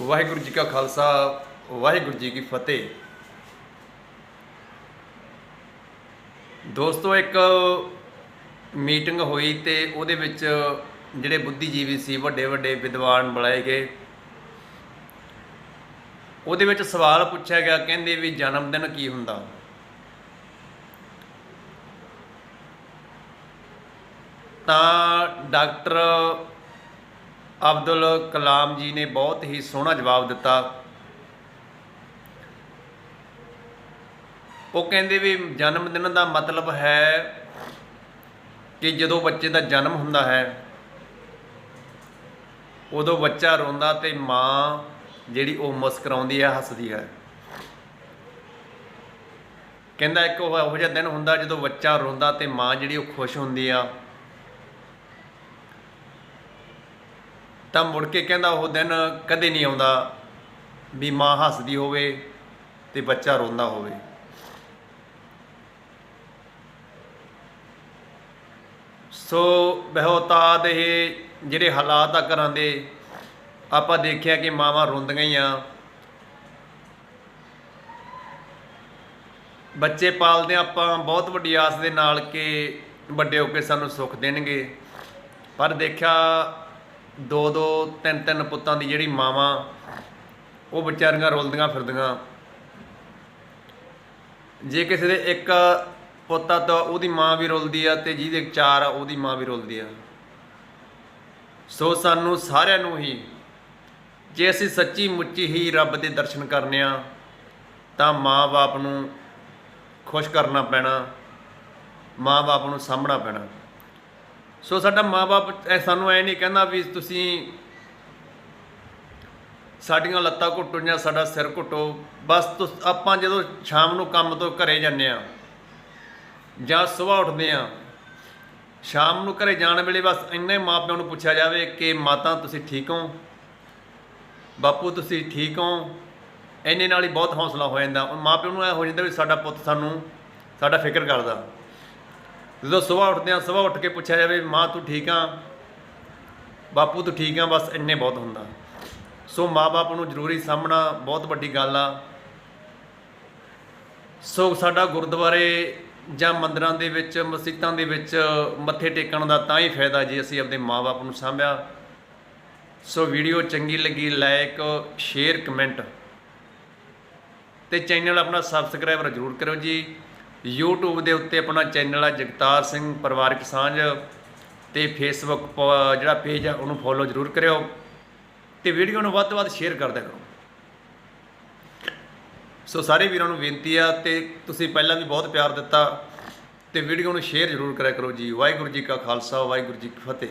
ਵਾਹਿਗੁਰੂ ਜੀ ਕਾ ਖਾਲਸਾ, ਵਾਹਿਗੁਰੂ ਜੀ ਕੀ ਫਤਿਹ। ਦੋਸਤੋ, ਇੱਕ ਮੀਟਿੰਗ ਹੋਈ ਤੇ ਉਹਦੇ ਵਿੱਚ ਜਿਹੜੇ ਬੁੱਧੀਜੀਵੀ ਸੀ, ਵੱਡੇ ਵੱਡੇ ਵਿਦਵਾਨ ਬੁਲਾਏ ਗਏ। ਉਹਦੇ ਵਿੱਚ ਸਵਾਲ ਪੁੱਛਿਆ ਗਿਆ, ਕਹਿੰਦੇ ਵੀ ਜਨਮ ਦਿਨ ਕੀ ਹੁੰਦਾ? ਤਾਂ ਡਾਕਟਰ ਅਬਦੁਲ ਕਲਾਮ ਜੀ ਨੇ ਬਹੁਤ ਹੀ ਸੋਹਣਾ ਜਵਾਬ ਦਿੱਤਾ। ਉਹ ਕਹਿੰਦੇ ਵੀ ਜਨਮ ਦਿਨ ਦਾ ਮਤਲਬ ਹੈ ਕਿ ਜਦੋਂ ਬੱਚੇ ਦਾ ਜਨਮ ਹੁੰਦਾ ਹੈ, ਉਦੋਂ ਬੱਚਾ ਰੋਂਦਾ ਤੇ ਮਾਂ ਜਿਹੜੀ ਉਹ ਮੁਸਕਰਾਉਂਦੀ ਹੈ, ਹੱਸਦੀ ਹੈ। ਕਹਿੰਦਾ ਇੱਕ ਉਹ ਇਹੋ ਜਿਹਾ ਦਿਨ ਹੁੰਦਾ ਜਦੋਂ ਬੱਚਾ ਰੋਂਦਾ ਤੇ ਮਾਂ ਜਿਹੜੀ ਉਹ ਖੁਸ਼ ਹੁੰਦੀ ਆ। ਤਾਂ ਮੁੜ ਕੇ ਕਹਿੰਦਾ ਉਹ ਦਿਨ ਕਦੇ ਨਹੀਂ ਆਉਂਦਾ ਵੀ ਮਾਂ ਹੱਸਦੀ ਹੋਵੇ ਤੇ ਬੱਚਾ ਰੋਂਦਾ ਹੋਵੇ। ਸੋ ਬਹੁਤਾਤ ਇਹ ਜਿਹੜੇ ਹਾਲਾਤ ਆ ਘਰਾਂ ਦੇ, ਆਪਾਂ ਦੇਖਿਆ ਕਿ ਮਾਵਾਂ ਰੋਂਦੀਆਂ ਹੀ ਆ। ਬੱਚੇ ਪਾਲਦੇ ਹਾਂ ਆਪਾਂ, ਬਹੁਤ ਵੱਡੀ ਆਸ ਦੇ ਨਾਲ ਕਿ ਵੱਡੇ ਹੋ ਕੇ ਸਾਨੂੰ ਸੁੱਖ ਦੇਣਗੇ। ਪਰ ਦੇਖਿਆ ਦੋ ਦੋ ਤਿੰਨ ਤਿੰਨ ਪੁੱਤਾਂ ਦੀ ਜਿਹੜੀ ਮਾਵਾਂ, ਉਹ ਵਿਚਾਰੀਆਂ ਰੋਲਦੀਆਂ ਫਿਰਦੀਆਂ। ਜੇ ਕਿਸੇ ਦੇ ਇੱਕ ਪੁੱਤਾ ਤਾਂ ਉਹਦੀ ਮਾਂ ਵੀ ਰੁਲਦੀ ਆ ਤੇ ਜਿਹਦੇ ਚਾਰ ਆ ਉਹਦੀ ਮਾਂ ਵੀ ਰੁਲਦੀ ਆ। ਸੋ ਸਾਨੂੰ ਸਾਰਿਆਂ ਨੂੰ ਹੀ, ਜੇ ਅਸੀਂ ਸੱਚੀ ਮੁੱਚੀ ਹੀ ਰੱਬ ਦੇ ਦਰਸ਼ਨ ਕਰਨੇ ਆ, ਤਾਂ ਮਾਂ-ਬਾਪ ਨੂੰ ਖੁਸ਼ ਕਰਨਾ ਪੈਣਾ, ਮਾਂ-ਬਾਪ ਨੂੰ ਸਾਂਭਣਾ ਪੈਣਾ। ਸੋ ਸਾਡਾ ਮਾਂ-ਬਾਪ ਸਾਨੂੰ ਐ ਨਹੀਂ ਕਹਿੰਦਾ ਵੀ ਤੁਸੀਂ ਸਾਡੀਆਂ ਲੱਤਾਂ ਘੁੱਟੋ ਜਾਂ ਸਾਡਾ ਸਿਰ ਘੁੱਟੋ। ਬਸ ਤੁਸ, ਆਪਾਂ ਜਦੋਂ ਸ਼ਾਮ ਨੂੰ ਕੰਮ ਤੋਂ ਘਰੇ ਜਾਂਦੇ ਆ ਜਾਂ ਸਵੇਰ ਉੱਠਦੇ ਆ ਸ਼ਾਮ ਨੂੰ ਘਰੇ ਜਾਣ ਵੇਲੇ ਬਸ ਇੰਨੇ ਮਾਪਿਆਂ ਨੂੰ ਪੁੱਛਿਆ ਜਾਵੇ ਕਿ ਮਾਤਾ ਤੁਸੀਂ ਠੀਕ ਹੋ? ਬਾਪੂ ਤੁਸੀਂ ਠੀਕ ਹੋ? ਇੰਨੇ ਨਾਲ ਹੀ ਬਹੁਤ ਹੌਸਲਾ ਹੋ ਜਾਂਦਾ। ਉਹ ਮਾਪਿਆਂ ਨੂੰ ਇਹ ਹੋ ਜਾਂਦਾ ਵੀ ਸਾਡਾ ਪੁੱਤ ਸਾਨੂੰ, ਸਾਡਾ ਫਿਕਰ ਕਰਦਾ। ਜਦੋਂ ਸਵੇਰ ਉੱਠਦੇ ਆ ਸਵੇਰ ਉੱਠ ਕੇ ਪੁੱਛਿਆ ਜਾਵੇ, ਮਾਂ, ਤੂੰ ਠੀਕ ਆ? ਬਾਪੂ, ਤੂੰ ਠੀਕ ਆ, ਬਸ ਇੰਨੇ ਬਹੁਤ ਹੁੰਦਾ। ਸੋ ਮਾਪੇ ਨੂੰ ਜ਼ਰੂਰੀ ਸਾਹਮਣਾ ਬਹੁਤ ਵੱਡੀ ਗੱਲ ਆ। ਸੋ ਸਾਡਾ ਗੁਰਦੁਆਰੇ ਜਾਂ ਮੰਦਰਾਂ ਦੇ ਵਿੱਚ, ਮਸਜਿਦਾਂ ਦੇ ਵਿੱਚ ਮੱਥੇ ਟੇਕਣ ਦਾ ਤਾਂ ਹੀ ਫਾਇਦਾ ਜੇ ਅਸੀਂ ਆਪਣੇ ਮਾਪੇ ਨੂੰ ਸਾਂਭਿਆ। ਸੋ ਵੀਡੀਓ ਚੰਗੀ ਲੱਗੀ ਲਾਈਕ ਸ਼ੇਅਰ, ਕਮੈਂਟ। ਤੇ ਚੈਨਲ ਆਪਣਾ ਸਬਸਕ੍ਰਾਈਬਰ ਜ਼ਰੂਰ ਕਰੋ ਜੀ। YouTube ਦੇ ਉੱਤੇ ਆਪਣਾ ਚੈਨਲ ਆ ਜਗਤਾਰ ਸਿੰਘ, ਪਰਿਵਾਰਕ ਸਾਂਝ ਤੇ Facebook ਜਿਹੜਾ ਪੇਜ ਆ ਉਹਨੂੰ ਫੋਲੋ ਜ਼ਰੂਰ ਕਰਿਓ ਤੇ ਵੀਡੀਓ ਨੂੰ ਵੱਧ ਤੋਂ ਵੱਧ ਸ਼ੇਅਰ ਕਰਦਿਆ ਕਰੋ। ਸੋ ਸਾਰੇ ਵੀਰਾਂ ਨੂੰ ਬੇਨਤੀ ਆ ਤੇ ਤੁਸੀਂ ਪਹਿਲਾਂ ਵੀ ਬਹੁਤ ਪਿਆਰ ਦਿੱਤਾ ਤੇ ਵੀਡੀਓ ਨੂੰ ਸ਼ੇਅਰ ਜ਼ਰੂਰ ਕਰਿਆ ਕਰੋ ਜੀ। ਵਾਹਿਗੁਰੂ ਜੀ ਕਾ ਖਾਲਸਾ, ਵਾਹਿਗੁਰੂ ਜੀ ਕੀ ਫਤਿਹ।